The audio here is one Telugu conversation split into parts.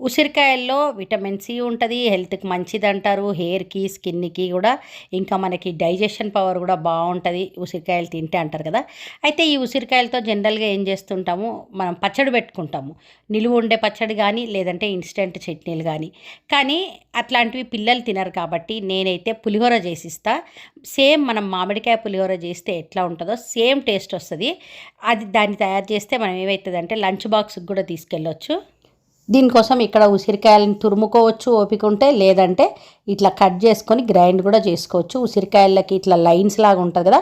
ఉసిరికాయల్లో విటమిన్ సి ఉంటుంది హెల్త్కి మంచిది అంటారు. హెయిర్కి స్కిన్కి కూడా ఇంకా మనకి డైజెషన్ పవర్ కూడా బాగుంటుంది ఉసిరికాయలు తింటే అంటారు కదా. అయితే ఈ ఉసిరికాయలతో జనరల్గా ఏం చేస్తుంటాము? మనం పచ్చడి పెట్టుకుంటాము. నిలువ ఉండే పచ్చడి కానీ లేదంటే ఇన్స్టెంట్ చట్నీలు కానీ. కానీ అట్లాంటివి పిల్లలు తినరు కాబట్టి నేనైతే పులిహోర చేసిస్తా. సేమ్ మనం మామిడికాయ పులిహోర చేస్తే ఎట్లా ఉంటుందో సేమ్ టేస్ట్ వస్తుంది. అది దాన్ని తయారు చేస్తే మనం ఏమవుతుందంటే లంచ్ బాక్స్కి కూడా తీసుకెళ్ళొచ్చు. దీనికోసం ఇక్కడ ఉసిరికాయలను తురుముకోవచ్చు ఓపిక ఉంటే లేదంటే ఇట్లా కట్ చేసుకొని గ్రైండ్ కూడా చేసుకోవచ్చు. ఉసిరికాయలకి ఇట్లా లైన్స్ లాగా ఉంటుంది కదా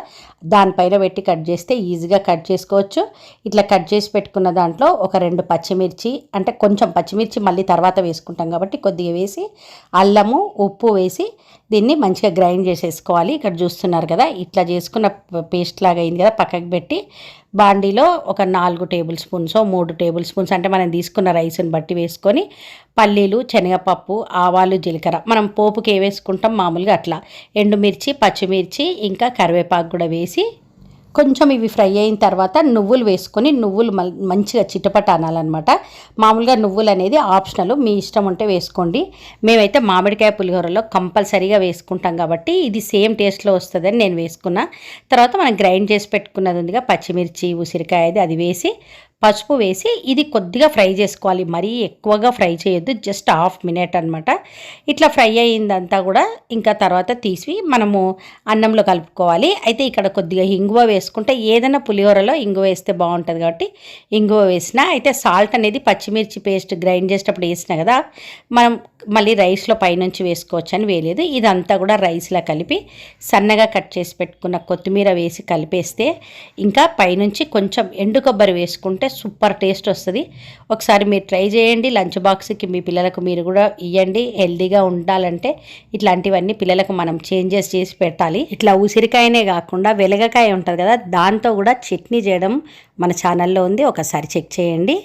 దానిపైన పెట్టి కట్ చేస్తే ఈజీగా కట్ చేసుకోవచ్చు. ఇట్లా కట్ చేసి పెట్టుకున్న దాంట్లో ఒక రెండు పచ్చిమిర్చి అంటే కొంచెం పచ్చిమిర్చి మళ్ళీ తర్వాత వేసుకుంటాం కాబట్టి కొద్దిగా వేసి అల్లము ఉప్పు వేసి దీన్ని మంచిగా గ్రైండ్ చేసేసుకోవాలి. ఇక్కడ చూస్తున్నారు కదా ఇట్లా చేసుకున్న పేస్ట్ లాగా అయింది కదా పక్కకు పెట్టి. బాండీలో ఒక నాలుగు టేబుల్ స్పూన్స్ మూడు టేబుల్ స్పూన్స్ అంటే మనం తీసుకున్న రైస్ని బట్టి వేసుకొని పల్లీలు శనగపప్పు ఆవాలు జీలకర్ర మనం పోపుకి ఏ వేసుకుంటాం? మామూలుగా అట్లా. ఎండుమిర్చి పచ్చిమిర్చి ఇంకా కరివేపాకు కూడా వేసి కొంచెం ఇవి ఫ్రై అయిన తర్వాత నువ్వులు వేసుకొని నువ్వులు మల్- మంచిగా చిటపట అనాలన్నమాట. మామూలుగా నువ్వులు అనేది ఆప్షనల్. మీ ఇష్టం ఉంటే వేసుకోండి. మేమైతే మామిడికాయ పులిహోరలో కంపల్సరీగా వేసుకుంటాం కాబట్టి ఇది సేమ్ టేస్ట్లో వస్తుందని నేను వేసుకున్నా. తర్వాత మనం గ్రైండ్ చేసి పెట్టుకున్నది ఉందిగా పచ్చిమిర్చి ఉసిరికాయది అది వేసి పసుపు వేసి ఇది కొద్దిగా ఫ్రై చేసుకోవాలి. మరీ ఎక్కువగా ఫ్రై చేయొద్దు. జస్ట్ హాఫ్ మినిట్ అనమాట ఇట్లా ఫ్రై అయ్యిందంతా కూడా ఇంకా తర్వాత తీసి మనము అన్నంలో కలుపుకోవాలి. అయితే ఇక్కడ కొద్దిగా ఇంగువ వేసుకుంటే ఏదైనా పులిహోరలో ఇంగువ వేస్తే బాగుంటుంది కాబట్టి ఇంగువ వేసిన అయితే సాల్ట్ అనేది పచ్చిమిర్చి పేస్ట్ గ్రైండ్ చేసేటప్పుడు వేసిన కదా మనం మళ్ళీ రైస్లో పైనుంచి వేసుకోవచ్చు అని వేయలేదు. ఇదంతా కూడా రైస్లో కలిపి సన్నగా కట్ చేసి పెట్టుకున్న కొత్తిమీర వేసి కలిపేస్తే ఇంకా పైనుంచి కొంచెం ఎండు కొబ్బరి వేసుకుంటే సూపర్ టేస్ట్ వస్తుంది. ఒకసారి మీరు ట్రై చేయండి. లంచ్ బాక్స్కి మీ పిల్లలకు మీరు కూడా ఇవ్వండి హెల్దీగా ఉండాలంటే ఇట్లాంటివన్నీ పిల్లలకు మనం చేంజెస్ చేసి పెట్టాలి. ఇట్లా ఉసిరికాయనే కాకుండా వెలగకాయ ఉంటుంది కదా దాంతో కూడా చట్నీ చేయడం మన ఛానల్లో ఉంది. ఒకసారి చెక్ చేయండి.